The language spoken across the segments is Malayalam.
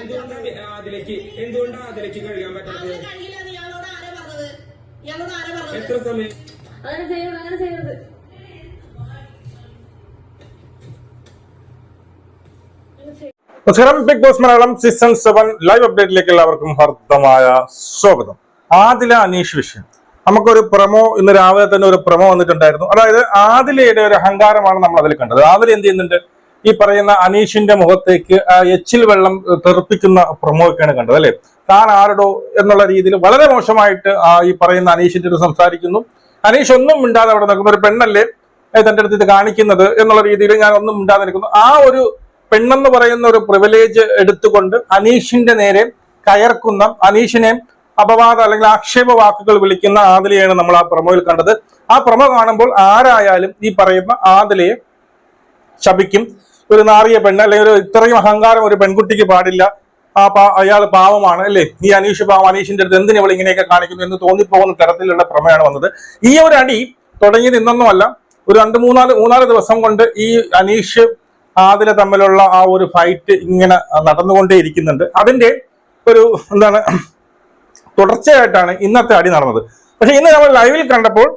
എന്തുകൊണ്ടാണ് അതിലേക്ക് എന്തുകൊണ്ടാണ് അതിലേക്ക് കഴുകാൻ പറ്റാത്തത്? എത്ര സമയം? അങ്ങനെ ചെയ്യരുത് അങ്ങനെ ചെയ്യരുത്. നമസ്കാരം Bigg Boss Malayalam season seven live അപ്ഡേറ്റിലേക്ക് എല്ലാവർക്കും ഹർദ്ദമായ സ്വാഗതം. ആദില അനീഷ് വിഷയം. നമുക്കൊരു പ്രമോ ഇന്ന് രാവിലെ തന്നെ ഒരു പ്രമോ വന്നിട്ടുണ്ടായിരുന്നു. അതായത് ആദിലയുടെ ഒരു അഹങ്കാരമാണ് നമ്മൾ അതിൽ കണ്ടത്. ആദില എന്ത് ചെയ്യുന്നുണ്ട്? ഈ പറയുന്ന അനീഷിന്റെ മുഖത്തേക്ക് എച്ചിൽ വെള്ളം തെറിപ്പിക്കുന്ന പ്രമോ ഒക്കെയാണ് കണ്ടത് അല്ലെ? താൻ ആരുടോ എന്നുള്ള രീതിയിൽ വളരെ മോശമായിട്ട് ഈ പറയുന്ന അനീഷിന്റെ അടുത്ത് സംസാരിക്കുന്നു. അനീഷ് ഒന്നും മിണ്ടാതെ അവിടെ നിൽക്കുന്ന. ഒരു പെണ്ണല്ലേ തന്റെ അടുത്ത് ഇത് കാണിക്കുന്നത് എന്നുള്ള രീതിയിൽ ഞാൻ ഒന്നും മിണ്ടാതെ നിൽക്കുന്നു. ആ ഒരു പെണ്ണെന്ന് പറയുന്ന ഒരു പ്രിവിലേജ് എടുത്തുകൊണ്ട് അനീഷിന്റെ നേരെ കയർക്കുന്ന അനീഷിനെ അപവാദ അല്ലെങ്കിൽ ആക്ഷേപ വാക്കുകൾ വിളിക്കുന്ന ആദിലയാണ് നമ്മൾ ആ പ്രൊമോയിൽ കണ്ടത്. ആ പ്രൊമോ കാണുമ്പോൾ ആരായാലും ഈ പറയുന്ന ആദിലയെ ശപിക്കും. ഒരു നാറിയ പെണ്ണ് അല്ലെങ്കിൽ ഒരു ഇത്രയും അഹങ്കാരം ഒരു പെൺകുട്ടിക്ക് പാടില്ല. ആ പാ അയാൾ പാവമാണ് അല്ലേ? ഈ അനീഷ് പാവം അനീഷിന്റെ അടുത്ത് എന്തിനു ഇങ്ങനെയൊക്കെ കാണിക്കുന്നു എന്ന് തോന്നിപ്പോകുന്ന തരത്തിലുള്ള പ്രമേയമാണ് വന്നത്. ഈ ഒരു അടി തുടങ്ങി നിന്നൊന്നുമല്ല ഒരു രണ്ട് മൂന്നാൽ മൂന്നാൽ ദിവസം കൊണ്ട് ഈ അനീഷ് ആദില തമ്മിലുള്ള ആ ഒരു ഫൈറ്റ് ഇങ്ങനെ നടന്നുകൊണ്ടേ ഇരിക്കുന്നുണ്ട് അതിന്റെ ഒരു എന്താണ് തുടർച്ചയായിട്ടാണ് ഇന്നത്തെ അടി നടന്നത്. പക്ഷെ ഇന്ന് നമ്മൾ ലൈവിൽ കണ്ടപ്പോൾ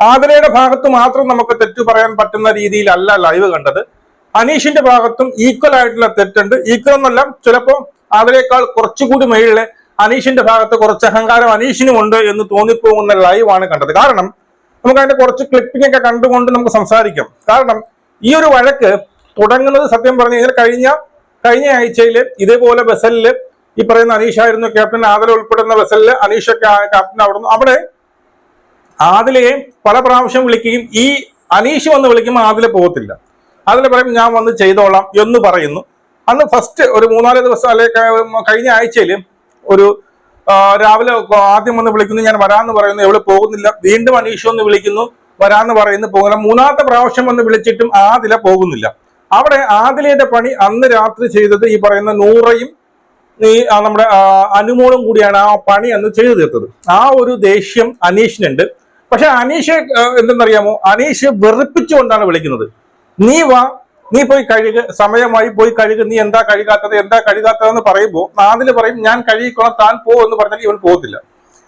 ആതിരയുടെ ഭാഗത്ത് മാത്രം നമുക്ക് തെറ്റു പറയാൻ പറ്റുന്ന രീതിയിലല്ല ലൈവ് കണ്ടത്. അനീഷിന്റെ ഭാഗത്തും ഈക്വൽ ആയിട്ടുള്ള തെറ്റുണ്ട്. ഈക്വൽ എന്നല്ല ചിലപ്പോൾ അവരെക്കാൾ കുറച്ചുകൂടി മേളിലെ അനീഷിന്റെ ഭാഗത്ത് കുറച്ച് അഹങ്കാരം അനീഷിനും ഉണ്ട് എന്ന് തോന്നിപ്പോകുന്ന ലൈവാണ് കണ്ടത്. കാരണം നമുക്ക് അതിന്റെ കുറച്ച് ക്ലിപ്പിംഗ് ഒക്കെ കണ്ടുകൊണ്ട് നമുക്ക് സംസാരിക്കാം. കാരണം ഈ ഒരു വഴക്ക് തുടങ്ങുന്നത് സത്യം പറഞ്ഞു കഴിഞ്ഞാൽ കഴിഞ്ഞ കഴിഞ്ഞ ആഴ്ചയിൽ ഇതേപോലെ ബസലിൽ ഈ പറയുന്ന അനീഷായിരുന്നു ക്യാപ്റ്റൻ ആദല ഉൾപ്പെടുന്ന ബസലിൽ അനീഷൊക്കെ ക്യാപ്റ്റൻ ആവുന്നു അവിടെ ആദിലയെ പല പ്രാവശ്യം വിളിക്കുകയും ഈ അനീഷ് വന്ന് വിളിക്കുമ്പോൾ ആദില പോകത്തില്ല. ആദില പറയും ഞാൻ വന്ന് ചെയ്തോളാം എന്ന് പറയുന്നു. അന്ന് ഫസ്റ്റ് ഒരു മൂന്നാൽ ദിവസം അല്ലെ കഴിഞ്ഞ ആഴ്ചയിൽ ഒരു രാവിലെ ആദ്യം വന്ന് വിളിക്കുന്നു ഞാൻ വരാന്ന് പറയുന്നു എവിടെ പോകുന്നില്ല വീണ്ടും അനീഷ് എന്ന് വിളിക്കുന്നു വരാന്ന് പറയുന്നു പോകുന്നില്ല. മൂന്നാമത്തെ പ്രാവശ്യം വന്ന് വിളിച്ചിട്ടും ആദില പോകുന്നില്ല. അവിടെ ആദിലയുടെ പണി അന്ന് രാത്രി ചെയ്തത് ഈ പറയുന്ന നൂറയും ഈ നമ്മുടെ അനുമോളും കൂടിയാണ് ആ പണി അന്ന് ചെയ്തു തീർത്തത്. ആ ഒരു ദേഷ്യം അനീഷിനുണ്ട്. പക്ഷെ അനീഷ് എന്തെന്നറിയാമോ? അനീഷ് വെറുപ്പിച്ചുകൊണ്ടാണ് വിളിക്കുന്നത്. നീ വാ നീ പോയി കഴുക സമയമായി പോയി കഴുക നീ എന്താ കഴുകാത്തത് എന്താ കഴുകാത്തതെന്ന് പറയുമ്പോൾ നാദിന് പറയും ഞാൻ കഴുകിക്കോളാം താൻ പോ എന്ന് പറഞ്ഞാൽ ഇവൻ പോകത്തില്ല.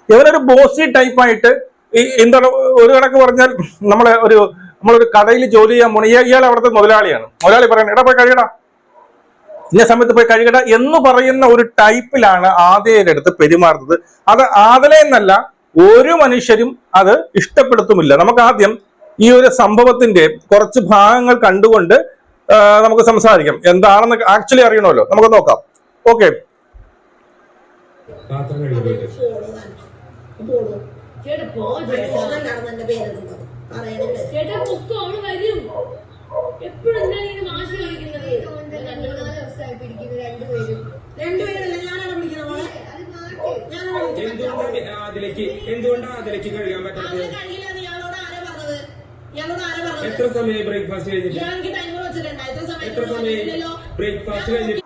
ഇവനൊരു ബോസി ടൈപ്പായിട്ട് ഈ എന്താണ് ഒരു കണക്ക് പറഞ്ഞാൽ നമ്മളെ ഒരു നമ്മളൊരു കടയിൽ ജോലി ചെയ്യാൻ പോണ ഇയാൾ അവിടുത്തെ മുതലാളിയാണ്. മുതലാളി പറയണം എടാ പോയി കഴുകടാ. ഇന്ന സമയത്ത് പോയി കഴുകട എന്ന് പറയുന്ന ഒരു ടൈപ്പിലാണ് ആദയുടെ അടുത്ത് പെരുമാറുന്നത്. അത് ആദലയെന്നല്ല ഒരു മനുഷ്യരും അത് ഇഷ്ടപ്പെടുത്തുമില്ല. നമുക്ക് ആദ്യം ഈ ഒരു സംഭവത്തിന്റെ കുറച്ച് ഭാഗങ്ങൾ കണ്ടുകൊണ്ട് നമുക്ക് സംസാരിക്കാം. എന്താണെന്ന് ആക്ച്വലി അറിയണമല്ലോ. നമുക്ക് നോക്കാം. ഓക്കെ എന്തുകൊണ്ടാണ് അതിലേക്ക് കഴിയാൻ പറ്റാത്തത് അങ്ങനെ കഴിയില്ല എന്ന് ഇയാളോട് ആരാ പറഞ്ഞത്? ഇയാളോട് ആരാ പറഞ്ഞത്? എത്ര സമയം ബ്രേക്ക്ഫാസ്റ്റ് കഴിഞ്ഞിട്ട്? എത്ര സമയം ബ്രേക്ക്ഫാസ്റ്റ് കഴിഞ്ഞിട്ട്?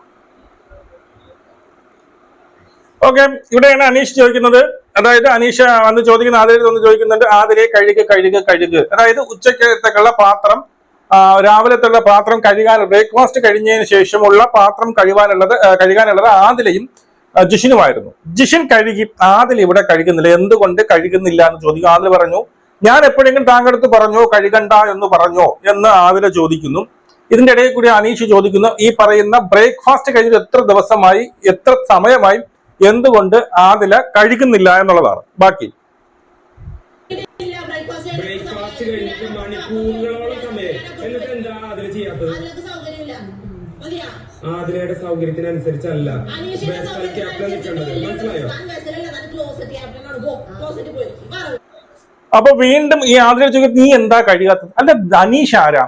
ഓക്കെ ഇവിടെയാണ് അനീഷ് ചോദിക്കുന്നത്. അതായത് അനീഷ് വന്ന് ചോദിക്കുന്ന ആതിരയിൽ വന്ന് ചോദിക്കുന്നുണ്ട്. ആതിരെ കഴുക കഴുകുക കഴുക. അതായത് ഉച്ചക്കത്തേക്കുള്ള പാത്രം ആ, രാവിലത്തുള്ള പാത്രം കഴുകാൻ ബ്രേക്ക്ഫാസ്റ്റ് കഴിഞ്ഞതിന് ശേഷമുള്ള പാത്രം കഴിവാനുള്ളത് കഴുകാനുള്ളത് ആദിലയും ആ, ജിഷിനുമായിരുന്നു. ജിഷിൻ കഴുകി ആദിൽ ഇവിടെ കഴുകുന്നില്ല. എന്തുകൊണ്ട് കഴുകുന്നില്ല എന്ന് ചോദിക്കും. ആദിൽ പറഞ്ഞു ഞാൻ എപ്പോഴെങ്കിലും താങ്കളുടെ അടുത്ത് പറഞ്ഞോ കഴുകണ്ട എന്ന് പറഞ്ഞോ എന്ന് ആവില ചോദിക്കുന്നു. ഇതിന്റെ ഇടയിൽ കൂടി അനീഷ് ചോദിക്കുന്നു ഈ പറയുന്ന ബ്രേക്ക്ഫാസ്റ്റ് കഴിഞ്ഞിട്ട് എത്ര ദിവസമായി എത്ര സമയമായി എന്തുകൊണ്ട് ആദില കഴിക്കുന്നില്ല എന്നുള്ളതാണ്. ബാക്കി. ബ്രേക്ക്ഫാസ്റ്റ് സമയം കഴിഞ്ഞിട്ട് ഇല്ല. മണിക്കൂറുകളോളം സമയം. എന്നിട്ട് എന്താ അതിൽ ചെയ്യാത്തത്? ആതിരയുടെ സൗകര്യത്തിനനുസരിച്ചല്ല. ക്യാപ്റ്റൻ നിൽക്കേണ്ടത്. മനസ്സിലായോ? അപ്പൊ വീണ്ടും ഈ ആദില ചോദിക്കും നീ എന്താ കഴിയാത്തത്? അല്ല അനീഷ് ആരാ?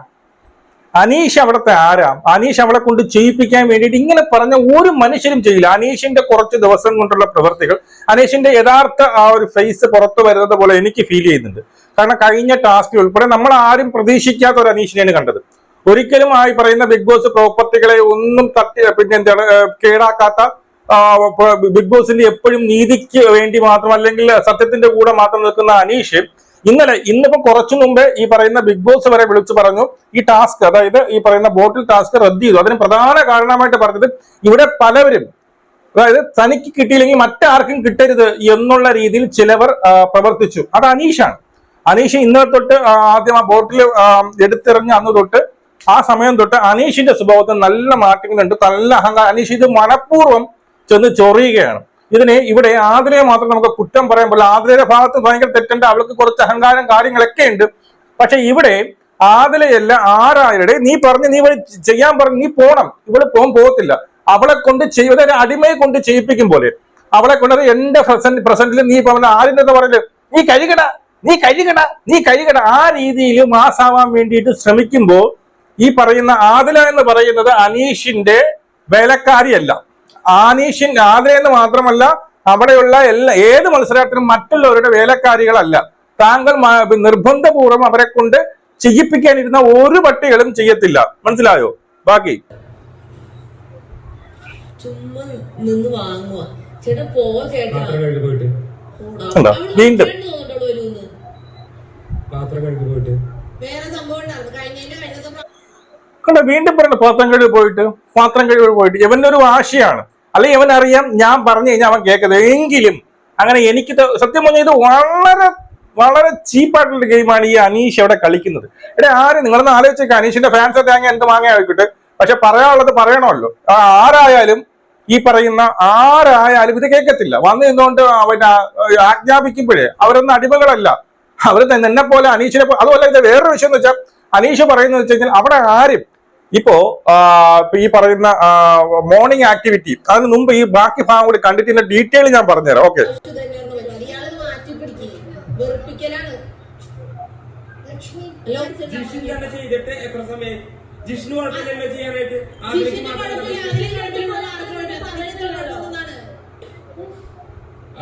അനീഷ് അവിടുത്തെ ആരാ? അനീഷ് അവിടെ കൊണ്ട് ചെയ്യിപ്പിക്കാൻ വേണ്ടിയിട്ട് ഇങ്ങനെ പറഞ്ഞ ഒരു മനുഷ്യരും ചെയ്യില്ല. അനീഷിന്റെ കുറച്ച് ദിവസം കൊണ്ടുള്ള പ്രവൃത്തികൾ അനീഷിന്റെ യഥാർത്ഥ ആ ഒരു ഫേസ് പുറത്തു വരുന്നത് പോലെ എനിക്ക് ഫീൽ ചെയ്യുന്നുണ്ട്. കാരണം കഴിഞ്ഞ ടാസ്കിൽ ഉൾപ്പെടെ നമ്മൾ ആരും പ്രതീക്ഷിക്കാത്ത ഒരു അനീഷിനെയാണ് കണ്ടത്. ഒരിക്കലും ആയി പറയുന്ന ബിഗ് ബോസ് പ്രോപ്പർട്ടികളെ ഒന്നും തട്ടി പിന്നെ എന്താണ് കേടാക്കാത്ത ബിഗ് ബോസിന്റെ എപ്പോഴും നീതിക്ക് വേണ്ടി മാത്രം അല്ലെങ്കിൽ സത്യത്തിന്റെ കൂടെ മാത്രം നിൽക്കുന്ന അനീഷ് ഇന്നലെ ഇന്നിപ്പോ കുറച്ചു മുമ്പേ ഈ പറയുന്ന ബിഗ് ബോസ് വരെ വിളിച്ചു പറഞ്ഞു. ഈ ടാസ്ക് അതായത് ഈ പറയുന്ന ബോട്ടിൽ ടാസ്ക് റദ്ദ് ചെയ്തു. അതിന് പ്രധാന കാരണമായിട്ട് പറഞ്ഞത് ഇവിടെ പലവരും അതായത് തനിക്ക് കിട്ടിയില്ലെങ്കിൽ മറ്റാർക്കും കിട്ടരുത് എന്നുള്ള രീതിയിൽ ചിലവർ പ്രവർത്തിച്ചു. അത് അനീഷാണ്. അനീഷ് ഇന്നലെ തൊട്ട് ആദ്യം ആ ബോട്ടിൽ എടുത്തിറങ്ങി അന്ന് തൊട്ട് ആ സമയം തൊട്ട് അനീഷിന്റെ സ്വഭാവത്തിൽ നല്ല മാറ്റങ്ങളുണ്ട് നല്ല അഹങ്കാരം. അനീഷ് ഇത് മനഃപൂർവം ചെന്ന് ചൊറിയുകയാണ്. ഇതിന് ഇവിടെ ആതിരയെ മാത്രം നമുക്ക് കുറ്റം പറയാൻ പോലെ ആതിരയുടെ ഭാഗത്ത് ഭയങ്കര തെറ്റുണ്ട്. അവൾക്ക് കുറച്ച് അഹങ്കാരം കാര്യങ്ങളൊക്കെ ഉണ്ട്. പക്ഷെ ഇവിടെ ആതിലയല്ല ആരായരുടെ? നീ പറഞ്ഞ് നീ ഇവിടെ ചെയ്യാൻ പറഞ്ഞു നീ പോണം. ഇവിടെ പോകാൻ പോകത്തില്ല. അവളെ കൊണ്ട് ചെയ്യ ഒരു അടിമയെ കൊണ്ട് ചെയ്യിപ്പിക്കും പോലെ. അവളെ കൊണ്ട് അത് എന്റെ പ്രസന്റ് പ്രസന്റിൽ നീ പറഞ്ഞ ആരിന്റെ പറയൽ നീ കഴുകട നീ കഴുകട നീ കഴുകട. ആ രീതിയിൽ മാസാവാൻ വേണ്ടിയിട്ട് ശ്രമിക്കുമ്പോൾ ഈ പറയുന്ന ആദില എന്ന് പറയുന്നത് അനീഷിന്റെ വേലക്കാരിയല്ല. ആനീഷിൻ ആദില എന്ന് മാത്രമല്ല അവിടെയുള്ള എല്ലാ ഏത് മത്സരത്തിനും മറ്റുള്ളവരുടെ വേലക്കാരികളല്ല. താങ്കൾ നിർബന്ധപൂർവം നിർബന്ധപൂർവം അവരെ കൊണ്ട് ചെയ്യിപ്പിക്കാനിരുന്ന ഒരു പട്ടികളും ചെയ്യത്തില്ല. മനസ്സിലായോ? ബാക്കി. വീണ്ടും. പ്രാവശ്യം വീണ്ടും പറയണ്ട പാത്രം കഴിവ് പോയിട്ട് പാത്രം കഴിവ് പോയിട്ട്. ഇവന്റെ ഒരു വാശിയാണ്. അല്ലെങ്കിൽ ഇവൻ അറിയാം ഞാൻ പറഞ്ഞു കഴിഞ്ഞാൽ അവൻ കേൾക്കുന്നത് എങ്കിലും അങ്ങനെ എനിക്ക് സത്യം പറഞ്ഞാൽ ഇത് വളരെ വളരെ ചീപ്പായിട്ടുള്ള ഗെയിമാണ് ഈ അനീഷ് അവിടെ കളിക്കുന്നത്. എടാ ആര്? നിങ്ങളൊന്ന് ആലോചിച്ചേക്കാം അനീഷിന്റെ ഫാൻസ് തേങ്ങ എന്ത് മാങ്ങ ആയിക്കോട്ടെ. പക്ഷെ പറയാനുള്ളത് പറയണമല്ലോ. ആരായാലും ഈ പറയുന്ന ആരായാലും ഇത് കേൾക്കത്തില്ല. വന്നു നിന്നുകൊണ്ട് അവൻ ആജ്ഞാപിക്കുമ്പോഴേ അവരൊന്നും അടിമകളല്ല. അവർ എന്നെ പോലെ അനീഷിനെ അതുപോലെ ഇത് വേറൊരു വിഷയം എന്ന് വെച്ചാൽ അനീഷ് പറയുന്നത് വെച്ച് കഴിഞ്ഞാൽ അവിടെ ആരും ഇപ്പോ ഈ പറയുന്ന മോർണിംഗ് ആക്ടിവിറ്റി അതിന് മുമ്പ് ഈ ബാക്കി ഭാഗം കൂടി കണ്ടിട്ട് ഡീറ്റെയിൽ ഞാൻ പറഞ്ഞുതരാം. ഓക്കെ ജിഷ്ണു ചെയ്യാനായിട്ട് കുഴപ്പമില്ല, കുഴപ്പമൊന്നുമാണ്.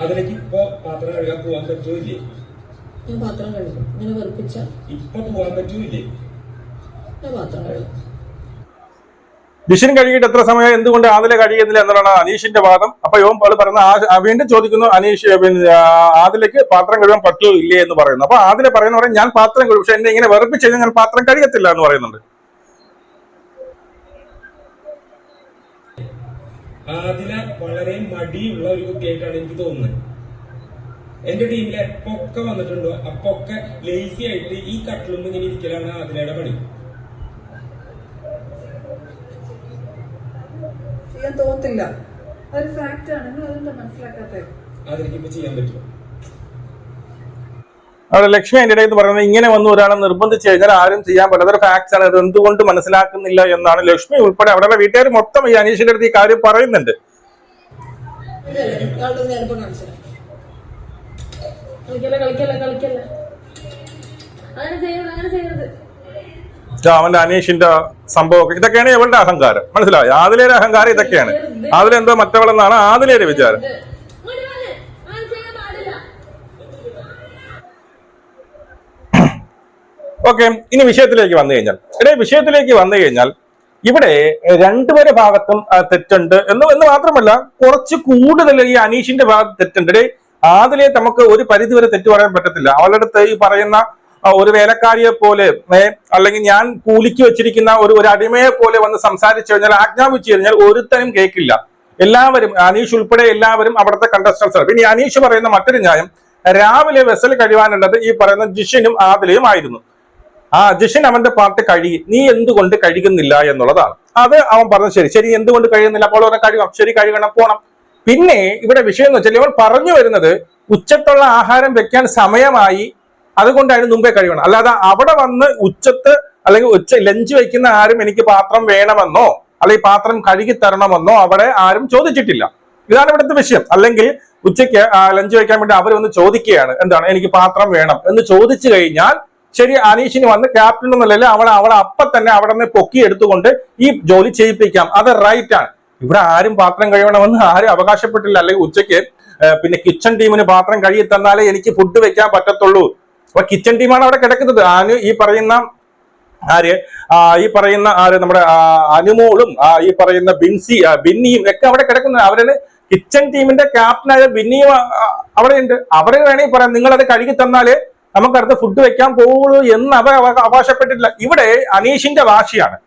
അതിലേക്ക് ഇപ്പൊ പാത്രം കഴുകാൻ പോവാൻ പറ്റൂല്ലേ ഞാൻ പാത്രം കഴുകും. ഇങ്ങനെ വെറുപ്പിച്ച. ഇപ്പൊ പോവാൻ പറ്റൂല്ലേ? ഞാൻ പാത്രം കഴുകും. ഡിഷൻ കഴുകിയിട്ട് എത്ര സമയം എന്തുകൊണ്ട് ആദില കഴിയുന്നില്ല എന്നുള്ളതാണ് അനീഷിന്റെ വാദം. അപ്പൊ യോം പാൾ പറയുന്ന വീണ്ടും ചോദിക്കുന്നു അനീഷ് പിന്നെ ആ, പാത്രം കഴുകാൻ പറ്റൂ ഇല്ലേ എന്ന് പറയുന്നു. അപ്പൊ ആദില പറയുന്ന പറയും ഞാൻ പാത്രം കഴുകും പക്ഷെ എന്നെ ഇങ്ങനെ വെറുപ്പിച്ച് ഞാൻ പാത്രം കഴുകത്തില്ല എന്ന് പറയുന്നുണ്ട്. ആദില വളരെ മടിയുള്ള ഒരു കുട്ടിയായിട്ടാണ് എനിക്ക് തോന്നുന്നത്. എന്റെ ടീമിലെ എപ്പൊക്കെ വന്നിട്ടുണ്ടോ അപ്പൊക്കെ ലേസി ആയിട്ട് ഈ കട്ടിലും ഇങ്ങനെ ഇരിക്കലാണ് ആദിലയുടെ പണി. ചെയ്യാൻ തോന്നത്തില്ല. അതൊരു ഫാക്റ്റ് ആണ്. നിങ്ങൾ അതെന്താ മനസ്സിലാക്കാത്തത് ചെയ്യാൻ പറ്റുമോ? അവിടെ ലക്ഷ്മി എന്റെ ഇടയിൽ പറയുന്നത് ഇങ്ങനെ വന്ന് ഒരാളെ നിർബന്ധിച്ചു കഴിഞ്ഞാൽ ആരും ചെയ്യാൻ പറ്റാത്ത ഒരു ഫാക്ട്സ് ആണ്. അത് എന്തുകൊണ്ട് മനസ്സിലാക്കുന്നില്ല എന്നാണ് ലക്ഷ്മി ഉൾപ്പെടെ അവിടെയുള്ള വീട്ടുകാർ മൊത്തം ഈ അനീഷിന്റെ അടുത്ത് ഈ കാര്യം പറയുന്നുണ്ട്. കളിക്കല്ല കളിക്കല്ല കളിക്കല്ല? അങ്ങനെ ചെയ്യരുത് അങ്ങനെ ചെയ്യരുത്. അവന്റെ അനീഷിന്റെ സംഭവം ഇതൊക്കെയാണ് ഇവളുടെ അഹങ്കാരം. മനസ്സിലായോ? ആദിലയുടെ അഹങ്കാരം ഇതൊക്കെയാണ്. ആദിലെന്തോ മറ്റവളെന്നാണ് ആദിലയുടെ വിചാരം. ഓക്കെ ഇനി വിഷയത്തിലേക്ക് വന്നു കഴിഞ്ഞാൽ. ഇടേ വിഷയത്തിലേക്ക് വന്നു കഴിഞ്ഞാൽ ഇവിടെ രണ്ടുപേരുടെ ഭാഗത്തും തെറ്റുണ്ട് എന്ന് എന്ന് മാത്രമല്ല കുറച്ച് കൂടുതൽ ഈ അനീഷിന്റെ ഭാഗത്ത് തെറ്റുണ്ട്. ഇടേ ആദിലെ നമുക്ക് ഒരു പരിധി വരെ തെറ്റ് പറയാൻ പറ്റത്തില്ല. അവളുടെ ഈ പറയുന്ന ഒരു വേലക്കാരിയെ പോലെ അല്ലെങ്കിൽ ഞാൻ കൂലിക്ക് വെച്ചിരിക്കുന്ന ഒരു ഒരു അടിമയെ പോലെ വന്ന് സംസാരിച്ചു കഴിഞ്ഞാൽ ആജ്ഞാപിച്ചു കഴിഞ്ഞാൽ ഒരുത്തനും കേൾക്കില്ല എല്ലാവരും അനീഷ് ഉൾപ്പെടെ എല്ലാവരും അവിടുത്തെ കണ്ടസ്റ്റൻസ് പിന്നെ അനീഷ് പറയുന്ന മറ്റൊരു ന്യായം രാവിലെ വെസൽ കഴിവാനുള്ളത് ഈ പറയുന്ന ജിഷിനും ആദിലയും ആയിരുന്നു. ആ ജിഷൻ അവന്റെ പാർട്ട് കഴുകി. നീ എന്തുകൊണ്ട് കഴുകുന്നില്ല എന്നുള്ളതാണ്. അത് അവൻ പറഞ്ഞു ശരി ശരി എന്തുകൊണ്ട് കഴിയുന്നില്ല അപ്പോൾ അവനെ കഴുകാം. ശരി കഴുകണം പോണം. പിന്നെ ഇവിടെ വിഷയം എന്ന് വെച്ചാൽ ഇവൻ പറഞ്ഞു വരുന്നത് ഉച്ചത്തുള്ള ആഹാരം വെക്കാൻ സമയമായി അതുകൊണ്ട് അതിന് മുമ്പേ കഴിയണം അല്ലാതെ അവിടെ വന്ന് ഉച്ചത്ത് അല്ലെങ്കിൽ ഉച്ച ലഞ്ച് വയ്ക്കുന്ന ആരും എനിക്ക് പാത്രം വേണമെന്നോ അല്ലെങ്കിൽ പാത്രം കഴുകി തരണമെന്നോ അവിടെ ആരും ചോദിച്ചിട്ടില്ല. ഇതാണ് ഇവിടുത്തെ വിഷയം. അല്ലെങ്കിൽ ഉച്ചയ്ക്ക് ലഞ്ച് വയ്ക്കാൻ വേണ്ടി അവർ വന്ന് ചോദിക്കുകയാണ് എന്താണ് എനിക്ക് പാത്രം വേണം എന്ന് ചോദിച്ചു കഴിഞ്ഞാൽ ശരി അനീഷിന് വന്ന് ക്യാപ്റ്റൻ എന്നല്ലേ അവൾ അവളെ അപ്പൊ തന്നെ അവിടെ നിന്ന് പൊക്കി എടുത്തുകൊണ്ട് ഈ ജോലി ചെയ്യിപ്പിക്കാം. അത് റൈറ്റ് ആണ്. ഇവിടെ ആരും പാത്രം കഴിയണമെന്ന് ആരും അവകാശപ്പെട്ടില്ല. അല്ലെങ്കിൽ ഉച്ചയ്ക്ക് പിന്നെ കിച്ചൺ ടീമിന് പാത്രം കഴുകി തന്നാലേ എനിക്ക് ഫുഡ് വെക്കാൻ പറ്റത്തുള്ളൂ. അപ്പൊ കിച്ചൺ ടീമാണ് അവിടെ കിടക്കുന്നത്. അനു ഈ പറയുന്ന ആര്? ഈ പറയുന്ന ആര്? നമ്മുടെ അനുമോളും ഈ പറയുന്ന ബിൻസി ബിന്നിയും ഒക്കെ അവിടെ കിടക്കുന്നത്. അവരുടെ കിച്ചൺ ടീമിന്റെ ക്യാപ്റ്റനായ ബിന്നിയും ആ, ആ, അവിടെ ഉണ്ട് അവരെ വേണമെങ്കിൽ പറയാം നിങ്ങൾ അത് കഴുകി തന്നാലേ നമുക്ക് അടുത്ത ഫുഡ് വെക്കാൻ പോവുള്ളൂ എന്ന് അവ- അവകാശപ്പെട്ടിട്ടില്ല. ഇവിടെ അനീഷിന്റെ വാശിയാണ്.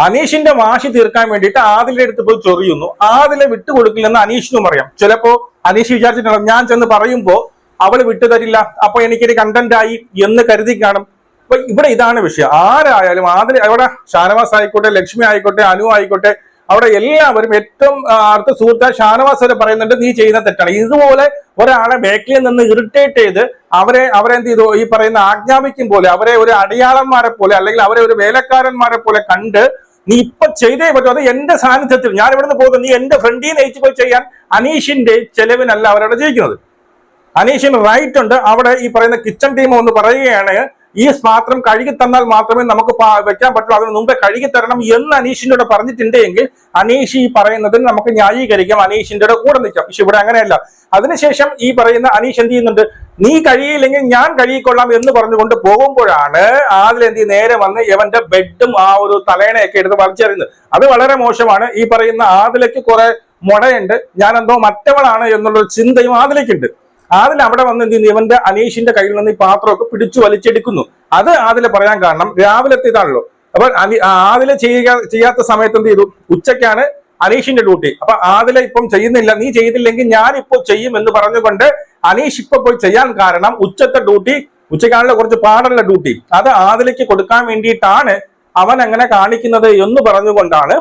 അനീഷിന്റെ വാശി തീർക്കാൻ വേണ്ടിയിട്ട് ആദിലെ അടുത്ത് പോയി ചൊറിയുന്നു. ആദിലെ വിട്ടുകൊടുക്കില്ലെന്ന് അനീഷിനും അറിയാം. ചിലപ്പോ അനീഷ് വിചാരിച്ചിട്ടുണ്ടാവും. ഞാൻ ചെന്ന് പറയുമ്പോ അവൾ വിട്ടുതരില്ല അപ്പൊ എനിക്കൊരു കണ്ടന്റ് ആയി എന്ന് കരുതി കാണും. അപ്പൊ ഇവിടെ ഇതാണ് വിഷയം. ആരായാലും ആദ്യം അവിടെ ഷാനവാസ് ആയിക്കോട്ടെ ലക്ഷ്മി ആയിക്കോട്ടെ അനു ആയിക്കോട്ടെ അവിടെ എല്ലാവരും ഏറ്റവും അടുത്ത സുഹൃത്ത ഷാനവാസ് വരെ പറയുന്നുണ്ട് നീ ചെയ്യുന്ന തെറ്റാണ്. ഇതുപോലെ ഒരാളെ ബേക്കിൽ നിന്ന് ഇറിറ്റേറ്റ് ചെയ്ത് അവരെ അവരെ എന്ത് ചെയ്തു? ഈ പറയുന്ന ആജ്ഞാപിക്കും പോലെ അവരെ ഒരു അടയാളന്മാരെ പോലെ അല്ലെങ്കിൽ അവരെ ഒരു വേലക്കാരന്മാരെ പോലെ കണ്ട് നീ ഇപ്പൊ ചെയ്തേ പറ്റൂ അത് എന്റെ സാന്നിധ്യത്തിൽ. ഞാൻ ഇവിടുന്ന് പോകുന്നു. നീ എന്റെ ഫ്രണ്ടിനെ പോയി ചെയ്യാൻ അനീഷിന്റെ ചെലവിനല്ല അവരവിടെ ജയിക്കുന്നത് അനീഷിന് റൈറ്റ് ഉണ്ട്. അവിടെ ഈ പറയുന്ന കിച്ചൺ ടീം ഒന്ന് പറയുകയാണ് ഈ പാത്രം കഴുകി തന്നാൽ മാത്രമേ നമുക്ക് വെക്കാൻ പറ്റുള്ളൂ. അതിന് മുമ്പേ കഴുകി തരണം എന്ന് അനീഷിനോട് പറഞ്ഞിട്ടുണ്ട് എങ്കിൽ അനീഷ് ഈ പറയുന്നതിന് നമുക്ക് ന്യായീകരിക്കാം. അനീഷിന്റെ കൂടെ നിൽക്കാം. പക്ഷെ ഇവിടെ അങ്ങനെയല്ല. അതിനുശേഷം ഈ പറയുന്ന അനീഷ് എന്ത് ചെയ്യുന്നുണ്ട്? നീ കഴിയില്ലെങ്കിൽ ഞാൻ കഴുകിക്കൊള്ളാം എന്ന് പറഞ്ഞുകൊണ്ട് പോകുമ്പോഴാണ് എന്ത് നേരെ വന്ന് ഇവന്റെ ബെഡും ആ ഒരു തലേണയൊക്കെ എടുത്ത് വലിച്ചെറിയുന്നത്. അത് വളരെ മോശമാണ്. ഈ പറയുന്ന ആദിലേക്ക് കുറെ മുടയുണ്ട്. ഞാൻ എന്തോ മറ്റവളാണ് എന്നുള്ളൊരു ചിന്തയും ആദിലേക്കുണ്ട് ആദിൽ അവിടെ വന്ന് എന്ത് ചെയ്യുന്നു? ഇവന്റെ അനീഷിന്റെ കയ്യിൽ നിന്ന് ഈ പാത്രമൊക്കെ പിടിച്ചു വലിച്ചെടുക്കുന്നു. അത് ആദിൽ പറയാൻ കാരണം രാവിലത്തെ ഇതാണല്ലോ അപ്പൊ ആദിൽ ചെയ്യുക ചെയ്യാത്ത സമയത്ത് എന്ത് ചെയ്തു? ഉച്ചയ്ക്കാണ് അനീഷിന്റെ ഡ്യൂട്ടി. അപ്പൊ ആദില ഇപ്പം ചെയ്യുന്നില്ല. നീ ചെയ്തില്ലെങ്കിൽ ഞാൻ ഇപ്പൊ ചെയ്യും എന്ന് പറഞ്ഞുകൊണ്ട് അനീഷ് ഇപ്പൊ പോയി ചെയ്യാൻ കാരണം ഉച്ചത്തെ ഡ്യൂട്ടി ഉച്ചയ്ക്കാണല്ലോ കുറച്ച് പാടുള്ള ഡ്യൂട്ടി. അത് ആദിലേക്ക് കൊടുക്കാൻ വേണ്ടിയിട്ടാണ് അവൻ അങ്ങനെ കാണിക്കുന്നത് എന്ന് പറഞ്ഞുകൊണ്ടാണ്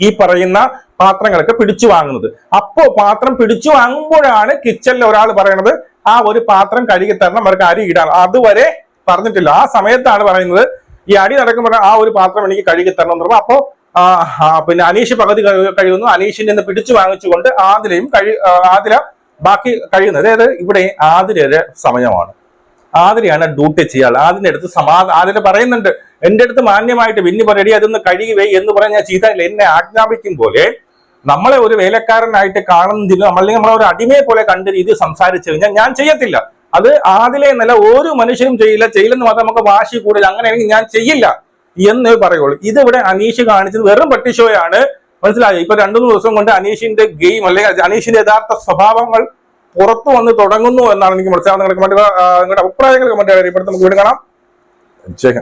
ഈ പറയുന്ന പാത്രങ്ങളൊക്കെ പിടിച്ചു വാങ്ങുന്നത്. അപ്പോ പാത്രം പിടിച്ചു വാങ്ങുമ്പോഴാണ് കിച്ചണിൽ ഒരാൾ പറയുന്നത് ആ ഒരു പാത്രം കഴുകി തരണം അവർക്ക് അരി ഇടാൻ. അതുവരെ പറഞ്ഞിട്ടില്ല. ആ സമയത്താണ് പറയുന്നത് ഈ അടി നടക്കുമ്പോൾ ആ ഒരു പാത്രം എനിക്ക് കഴുകി തരണം. എന്ന് പറയുമ്പോൾ അപ്പോ പിന്നെ അനീഷ് പകുതി കഴി- കഴിയുന്നു അനീഷിന്റെ നിന്ന് പിടിച്ചു വാങ്ങിച്ചുകൊണ്ട് ആദിലയും കഴി ആതില ബാക്കി കഴിയുന്നത് അതായത് ഇവിടെ ആതിരയുടെ സമയമാണ്. ആതിരയാണ് ഡ്യൂട്ടി ചെയ്യാൾ ആതിന്റെ അടുത്ത് സമാ ആതിര പറയുന്നുണ്ട് എന്റെ അടുത്ത് മാന്യമായിട്ട് പിന്നെ പറയടി അതൊന്ന് കഴിയുവേ എന്ന് പറഞ്ഞാൽ ഞാൻ ചെയ്താൽ എന്നെ ആജ്ഞാപിക്കും പോലെ നമ്മളെ ഒരു വേലക്കാരനായിട്ട് കാണുന്നതിന് അല്ലെങ്കിൽ നമ്മളെ ഒരു അടിമയെ പോലെ കണ്ട രീതി സംസാരിച്ചു കഴിഞ്ഞാൽ ഞാൻ ചെയ്യത്തില്ല. അത് ആദിലെ എന്നല്ല ഒരു മനുഷ്യനും ചെയ്യില്ല. ചെയ്യില്ലെന്ന് മാത്രം നമുക്ക് വാശി കൂടുതൽ. അങ്ങനെയാണെങ്കിൽ ഞാൻ ചെയ്യില്ല എന്ന് പറയുള്ളൂ. ഇതിവിടെ അനീഷ് കാണിച്ചത് വെറും പട്ടിഷോയാണ് മനസ്സിലായോ? ഇപ്പൊ രണ്ടു മൂന്ന് ദിവസം കൊണ്ട് അനീഷിന്റെ ഗെയിം അല്ലെങ്കിൽ അനീഷിന്റെ യഥാർത്ഥ സ്വഭാവങ്ങൾ പുറത്തു വന്ന് തുടങ്ങുന്നു എന്നാണ് എനിക്ക് മനസ്സിലാവുന്നത്. നിങ്ങളുടെ നിങ്ങളുടെ അഭിപ്രായങ്ങൾ കമന്റ് അറിയപ്പെടുത്തും നമുക്ക് വീട് കാണാം. ജയ്